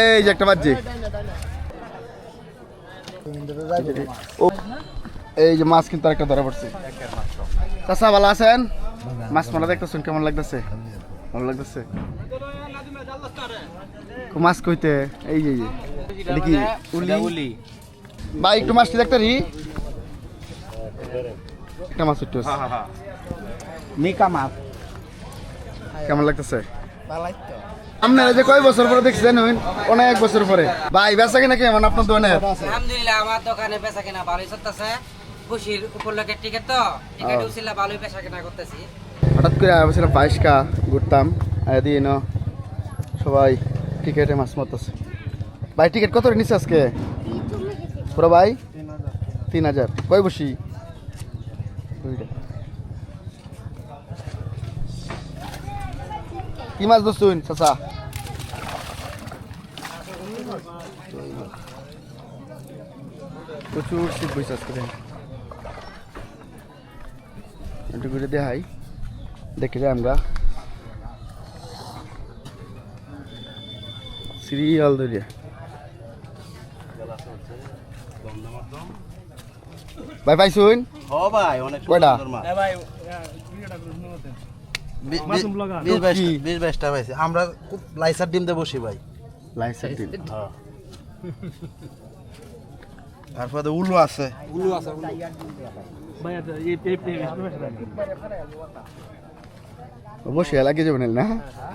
এই যে একটা বাজছে। এই যে মাছ কিন্তু একটা ধরা পড়ছে। চাষা ভালো আছেন? মাছ মারা দেখতেছেন কেমন লাগতেছে? ভালো লাগতেছে? মাছ কইতে এই যে। এটা কি উলি? ভাই একটু মাছটি দেখতে রি। একটা মাছ উঠতে মিকা মাছ। কেমন লাগতেছে? আপনারা যে কয় বছর পরে দেখছেন অনেক বছর পরে। ভাই বেচা কিনা কেমন আপনার দোকানের আলহামদুলিল্লাহ আমার দোকানে বেচা কিনা ভালোই চলতেছে। খুশির উপলক্ষে টিকিট তো। টিকিট ও। উচিলা ভালোই বেচা কিনা করতেছি। হঠাৎ করে বলছিলাম বাইশকা ঘুরতাম। এদিন সবাই টিকেটে মাছ মারতেছে। ভাই টিকিট কত নিচ্ছে আজকে? পুরো ভাই? তিন হাজার। কয় বসি? দুইটা। কি মাছ ধরছুন চাচা প্রচুর শীত আজকে দেখেন। একটু ঘুরে দেখাই দেখে যাই আমরা সিরিয়াল ধরিয়া ভাই পাইছুন ও ভাই অনেক কয়টা? ভাই। বিশ? বাইশটা পাইছি আমরা খুব লাইসার ডিম দিয়ে বসি ভাই। লাইসের দিন তারপরে উলু আছে। ভাই এই এই এই অবশ্যই লাগিয়ে যাবেন না?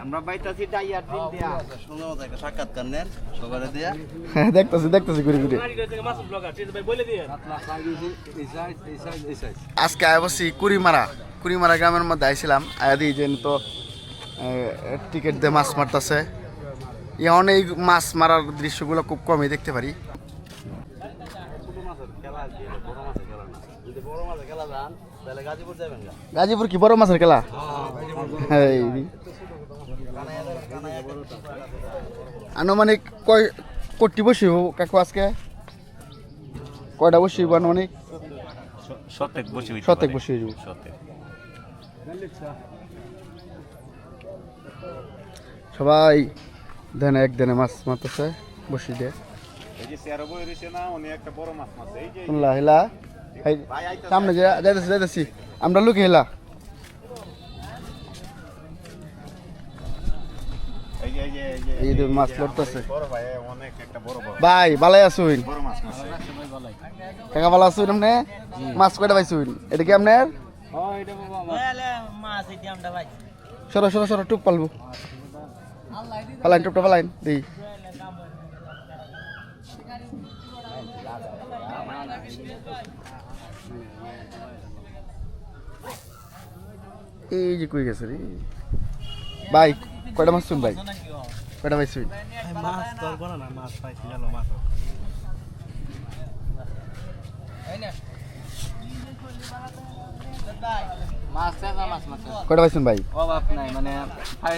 আমরা বাইতাছি ডাইয়ার ডিম দিয়া। সুন্দর মতো একটা সাক্ষাৎকার নেন সবারে দিয়া। হ্যাঁ দেখতেছি দেখতেছি ঘুরে ঘুরে। আজকে আয় বসি কুড়িমারা। কুড়িমারা গ্রামের মধ্যে আইছিলাম আয়া দিয়ে যে তো টিকিট দিয়ে মাছ মারতেছে। এখন এই মাছ মারার দৃশ্যগুলো খুব কমই দেখতে পারি। গাজীপুর কি বড় মাছের খেলা? আনুমানিক কয় কোটি বসিব কাকু আজকে? কয়টা বসিব আনুমানিক? শতেক পারে। বসিয়ে যাব সতেক সবাই দেনে এক দেনে মাছ মারতেছে বসি দিয়ে যে শুনলা হেলা? সামনে যাইতেছি যাইতেছি। আমরা লুকে হেলা। এই মাছ লড়তেছে। ভাই ভালাই আসুন কাকা ভালো আসুন আপনি? মাছ কয়টা পাইছুন এটা কি আপনার? মাছ সরো সরো সরো টুপ পালবো। পালাইন টুপটা পালাইন দিই। এই যে কই গেছে রে? ভাই কয়টা মাছ শুন ভাই কয়টা পাইছুন মাছ ধরবো না। মাছ পাইছি জানো মাছ মাছ মাছ মাছ কয়টা পাইছুন ভাই? অভাব নাই মানে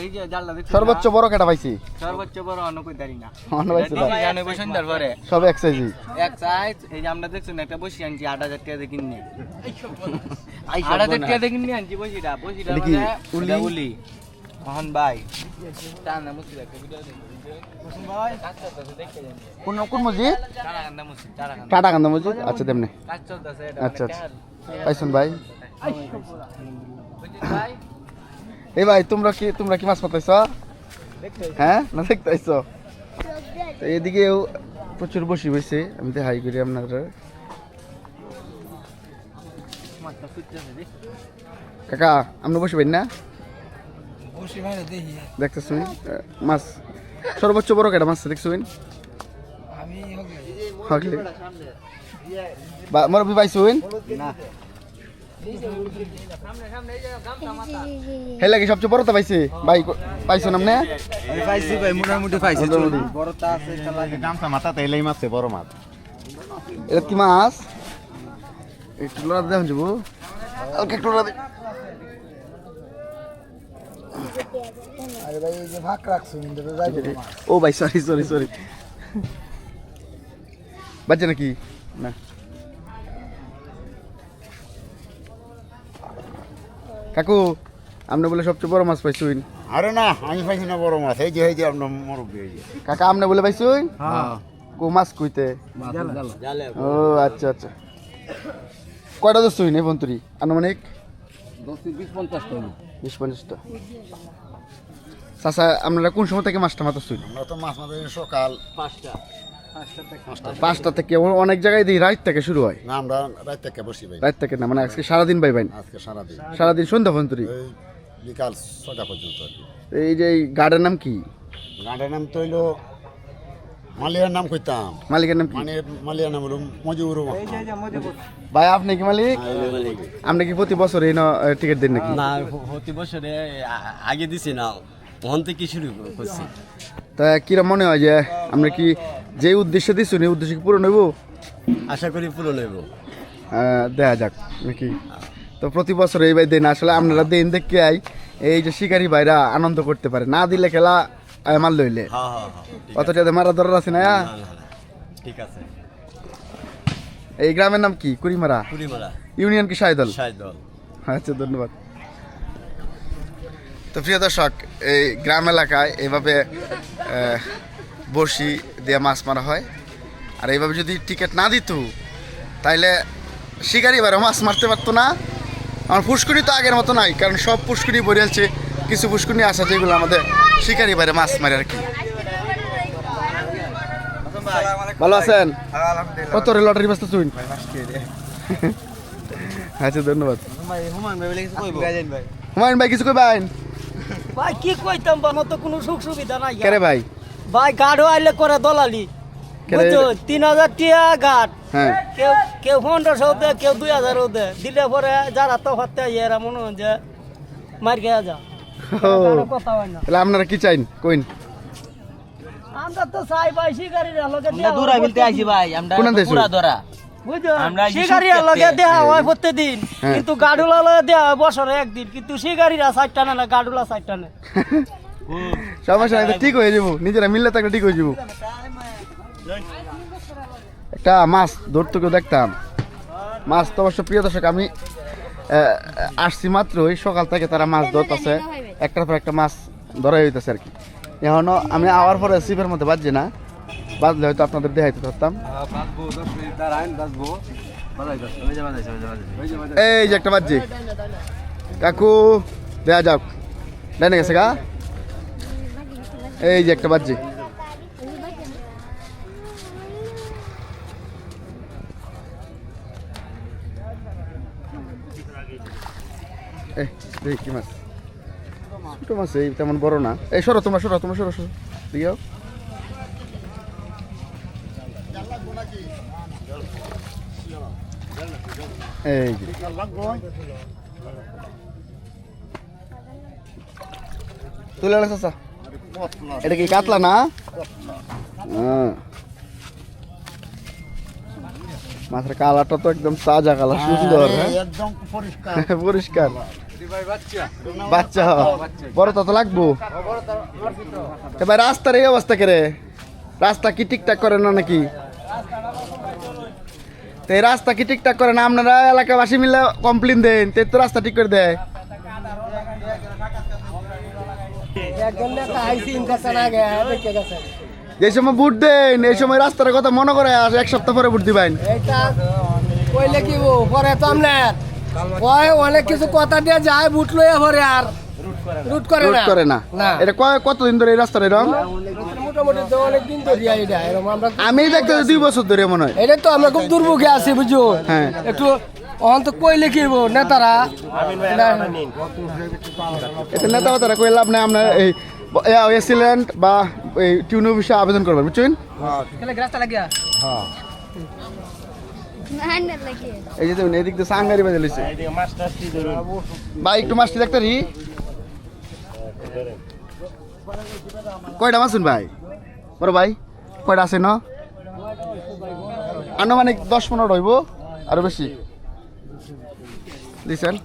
এই যে জালটা দেখছি সর্বোচ্চ বড় কেটা পাইছি? সর্বোচ্চ বড় অন্য কই দাঁড়ি না। অন্য পাইছি ভাই জানে বসন্ধার পরে সব এক সাইজই এক সাইজ এই যে আমরা দেখছি না একটা বসি আনছি আট হাজার টাকা দিয়ে কিনে আট হাজার টাকা দিয়ে কিনে আনছি বসিটা। বসিটা মানে উলি? উলি। মোহন ভাই। টান না মুসি একটা ভিডিও কোন কোন মসজিদ? মসজিদ? আচ্ছা তেমনি। আচ্ছা, মানে আচ্ছা। পাইছুন ভাই। এই ভাই তোমরা কি তোমরা কি মাছ পাতাইছ হ্যাঁ? না দেখতে আইছ তো এদিকেও প্রচুর বসি হয়েছে আমি তো হাই করি আপনার কাকা আপনি বসবেন না? বসি ভাই মাছ। সর্বোচ্চ বড় কেটা মাছ দেখছেন হকলে বা মুরব্বি পাইছুন না। হে লাগে সবচেয়ে বড়টা পাইছে? ভাই পাইছুন আপনি আমি পাইছি ভাই মোটামুটি পাইছি। বড়টা আছে গামছা মাথাতে এলেই মারছে বড় মাছ। এটা কি মাছ? একটু লড়া দেন যাব। হালকা একটু লড়া দে আরে ভাই এই যে ভাগ রাখছো ও ভাই সরি সরি সরি বাচ্চা নাকি? না। কাকু আপনি বলে সবচেয়ে বড় মাছ পাইছুন আরে না আমি পাইছি না বড় মাছ এই যে এই যে আপনার মুরব্বী এই যে। কাকা আমনে বলে পাইছুন কো মাছ কইতে? ও আচ্ছা আচ্ছা। কয়টা দোষ তুই নেই বন্তুরি আনুমানিক? বিশ পঞ্চাশ বিশ পঞ্চাশটা আপনারা কোন সময় থেকে মাছটা মাথা শুন আমরা তো মাছ মাছ সকাল পাঁচটা। পাঁচটা থেকে অনেক জায়গায় দিই রাত থেকে শুরু হয়। না আমরা রাত থেকে বসি ভাই। রাত থেকে না মানে আজকে সারাদিন পাই বাইন আজকে সারাদিন। সারাদিন সন্ধ্যা এই বিকাল ছটা পর্যন্ত এই যে এই গার্ডের নাম কি? গাঁটের নাম তো হইল মালিয়ার নাম কইতাম। মালিকের নাম কি? মানে মালিয়ার নাম হলো মজিবুর ভাই আপনি কি মালিক? আপনি কি প্রতি বছর এই টিকিট দিন নাকি? না প্রতি বছরে আগে দিছি না ওখান থেকে শুরু করছি। তা কিরম মনে হয় যে আমরা কি যে উদ্দেশ্যে দিচ্ছেন এই উদ্দেশ্য কি পূরণ হইব? আশা করি পূরণ হইব। দেখা যাক নাকি? তো প্রতি বছর এই ভাই দেন আসলে আপনারা দিন দেখতে আই এই যে শিকারী ভাইরা আনন্দ করতে পারে। না দিলে খেলা আহ, লইলে। হ্যাঁ হ্যাঁ হ্যাঁ। অতটা মারা ধরার আছে না ঠিক আছে। এই গ্রামের নাম কি? কুড়িমারা? ইউনিয়ন কি সাইদল সাই আচ্ছা ধন্যবাদ। তো প্রিয় দর্শক এই গ্রাম এলাকায় এইভাবে আহ, বড়শি দিয়ে মাছ মারা হয়। আর এইভাবে যদি টিকিট না দিত তাইলে শিকারি বারে মাছ মারতে পারতো না। আমার পুষ্কুনি তো আগের মতো নাই কারণ সব পুষ্কুনি বরিয়ালছে কিছু পুষ্কুনি আছে যেগুলো আমাদের শিকারি বারে মাছ মারে আর কি। ভালো আছেন? কত রে লটারি ব্যস্ত চুইন আচ্ছা ধন্যবাদ। হুমায়ুন ভাই কিছু কইবেন? ভাই কি কইতাম? বানো তো কোনো সুখ সুবিধা নাই কেরে ভাই? ভাই গাড়ো আইলে করে দলালি? বুঝছ? তিন হাজার টিয়া গাট হ্যাঁ। কেউ কেউ পনেরোশো দে কেউ দুই হাজারও দে দিলে পরে যারা তো হাতে এরা মনে হয় যে মার খেয়ে যা কথা হয় না। তাহলে আপনারা কি চাইন? কইন। আমরা তো চাই ভাই শিকারির লগে আমরা দূরা বিলতে আইছি ভাই আমরা পুরা ধরা শিকারির লগে আসতে হয় প্রত্যেকদিন। হ্যাঁ। কিন্তু গাডুলা লগে দেওয়া হয় বছরে একদিন। কিন্তু শিকারিরা সাইটটা না না গাডুলা সাইটটা না সমস্যা নাই ঠিক হয়ে যাব। নিজেরা মিললে একটা ঠিক হয়ে যাব। একটা মাছ ধরতে দেখতাম। মাছ তো অবশ্য প্রিয় দর্শক, আমি আসছি মাত্র ওই সকাল থেকে তারা মাছ ধরতেছে। একটার পর একটা মাছ ধরা হইতেছে আর কি। এখনও আমি আওয়ার পরে সিপের মধ্যে বাজছে না। বাজলে হয়তো আপনাদের দেখাইতে পারতাম। এই যে একটা বাজছে। কাকু, দেয়া যাক। ডাইনে গেছে গা। এই যে একটা এই দেখি মাছ? এই, তেমন বড় না। এই, সরো তোমরা সরো তোমরা সরো সরো। দিও। এই তুলে চাচা। এটা কি কাতলা না? হ্যাঁ। মাছের কালারটা তো একদম তাজা কালার সুন্দর হ্যাঁ? পরিষ্কার। বাচ্চা। বড় তত লাগবো। এবার রাস্তার এই অবস্থা করে রাস্তা কি ঠিকঠাক করে না নাকি? তো এই রাস্তা কি ঠিকঠাক করে না? আপনারা এলাকাবাসী মিলে কমপ্লেন দেন তে তো রাস্তা ঠিক করে দেয়। গেছে। যে সময় ভোট দেন এই সময় রাস্তার কথা মনে করে আর এক সপ্তাহ পরে ভোট দিবেন। কইলে কি পরে তো আপনার ওই অনেক কিছু কথা দিয়ে যায় বুট লইয়া পরে আর। রুট করে না। এটা কয়- কতদিন ধরে এই এরকম এরকম আমি দেখতে দুই বছর ধরে মনে হয়। এটা তো আমরা খুব দুর্ভোগে আছি বুঝছ? হ্যাঁ। একটু অহন তো কইলে কি নেতারা? এটা নেতা তারা কই লাভ নাই আপনার এই এসিলেন্ট বা এই টিউন অফিসে আবেদন করবেন বুঝছেন? রাস্তা লাগিয়া। এই যে দেখুন এদিক দিয়ে বাজে ভাই একটু মাছটি দেখতে রি কয়টা মাছ ভাই? বড় ভাই কয়টা আছে ন? আনুমানিক দশ পনেরো হইব আরও বেশি। দিছেন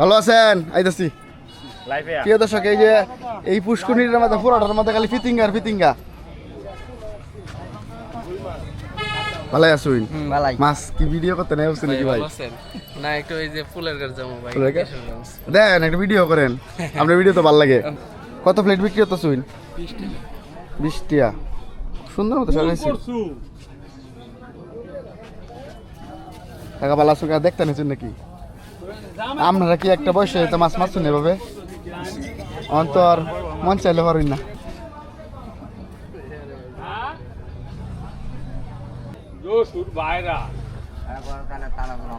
ভালো আছেন? আইতাছি। প্রিয় দর্শক এই যে এই পুষ্করিণীর মধ্যে পুরোটার মধ্যে খালি ফিতিঙ্গা আর ফিতিঙ্গা। ভালো আসুন হুম ভালাই। মাছ কি ভিডিও করতে নেই বুঝছেন নাকি ভাই? না একটু ওই যে ফুলের গাছ যাব ভাই দেন একটা ভিডিও করেন। আপনার ভিডিও তো ভালো লাগে। কত প্লেট বিক্রি হতো বিশ টিয়া সুন্দর মতো সাজাইছি। টাকা পালা সুকা দেখতে নিচ্ছেন নাকি? আপনারা কি একটা বয়সে তো মাছ মারছেন এভাবে? অন্তর মন চাইলে পারেন না।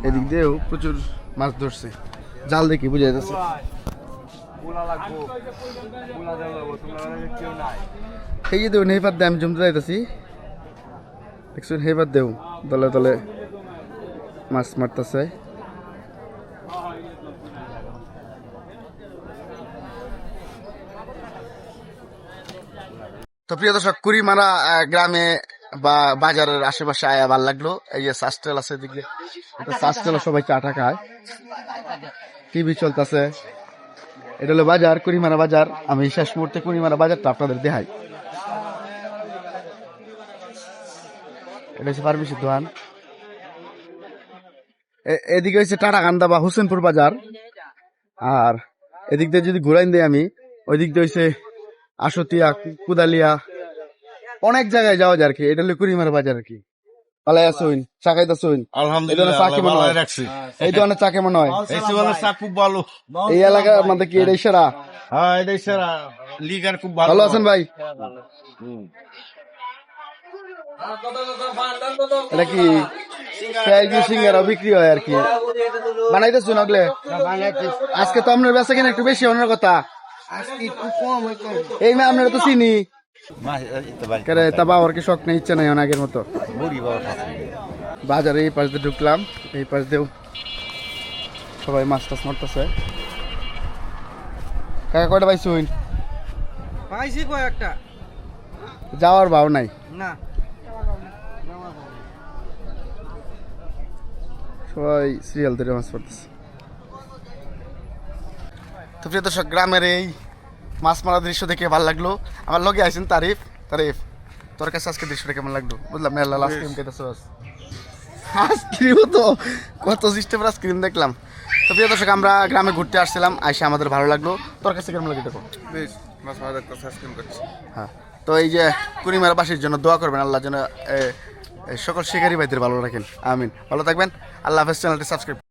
এদিক দিয়েও প্রচুর মাছ ধরছে। জাল দেখি, বুঝা যাচ্ছে। এই যে দেখুন হেপার দিয়ে আমি জমতে যাইতেছি দেখছুন হেপার দেও দলে দলে মাছ মারতেছে। তো প্রিয় দর্শক, কুড়িমারা গ্রামে বা বাজারের আশেপাশে আয়া ভালো লাগল। এই যে সাস্টেল আছে এদিকে সাস্টেল সবাই চাটা খায়। টিভি চলতেছে। এটা হলো বাজার, কুড়িমারা বাজার। আমি শেষ মুহূর্তে কুড়িমারা বাজারটা আপনাদের দেখাই। এটা হচ্ছে ফার্মেসির দোকান এ- এদিকে হচ্ছে টাটাকান্দা বা হোসেনপুর বাজার। আর এদিক দিয়ে যদি ঘুরাইন দেয় আমি ওই দিক দিয়ে হচ্ছে আশতিয়া কুদালিয়া অনেক জায়গায় যাওয়া যায় আর কি এটা হলো কুড়িমারা বাজার আর কি পালাই আসুন চাকাই আসুন আলহামদুলিল্লাহ চা কেমন আল্লাহ হয়? রাখছি। এই ধরনের চা কেমন হয়? এই জীবনের চা খুব ভালো। এই এলাকার মধ্যে কি সেরা? হ্যাঁ এটাই সেরা। লিগার খুব ভালো। ভালো আছেন ভাই? এটা কি সিঙ্গারা বিক্রি হয় আর কি? বানাইতেছুন আগলে আজকে তো আপনার বেচা কিনা একটু বেশি অন্য কথা। এই না আপনারা তো চিনি। কেরে তা বাবার কি শখ নেই ইচ্ছা নাই অনেকের মতো। বাজারে এই পাশ দিয়ে ঢুকলাম এই পাশ দিয়েও সবাই মাছ টাছ মারতেছে। কাকা কয়টা পাইছুন? পাইছি কয়েকটা। যাওয়ার ভাও নাই। না। সবাই সিরিয়াল ধরে মাছ পড়তেছে তো প্রিয় দর্শক গ্রামের এই মাছ মারার দৃশ্য দেখে ভালো লাগল। আমার লগে আইছেন তারিফ। তারিফ তোর কাছে আজকে দৃশ্যটা কেমন লাগল? বুঝলাম না লাস্ট টাইম কেটেছে আইসক্রিমও তো কত সিস্টেমের আইসক্রিম দেখলাম। তো প্রিয় দর্শক আমরা গ্রামে ঘুরতে আসছিলাম আইসা আমাদের ভালো লাগল। তোর কাছে কেমন লাগে দেখো? হ্যাঁ তো এই যে কুড়িমার বাসীর জন্য দোয়া করবেন আল্লাহ যেন সকল শিকারী ভাইদের ভালো রাখেন। আমিন। ভালো থাকবেন। আল্লাহ হাফেজ। চ্যানেলটি সাবস্ক্রাইব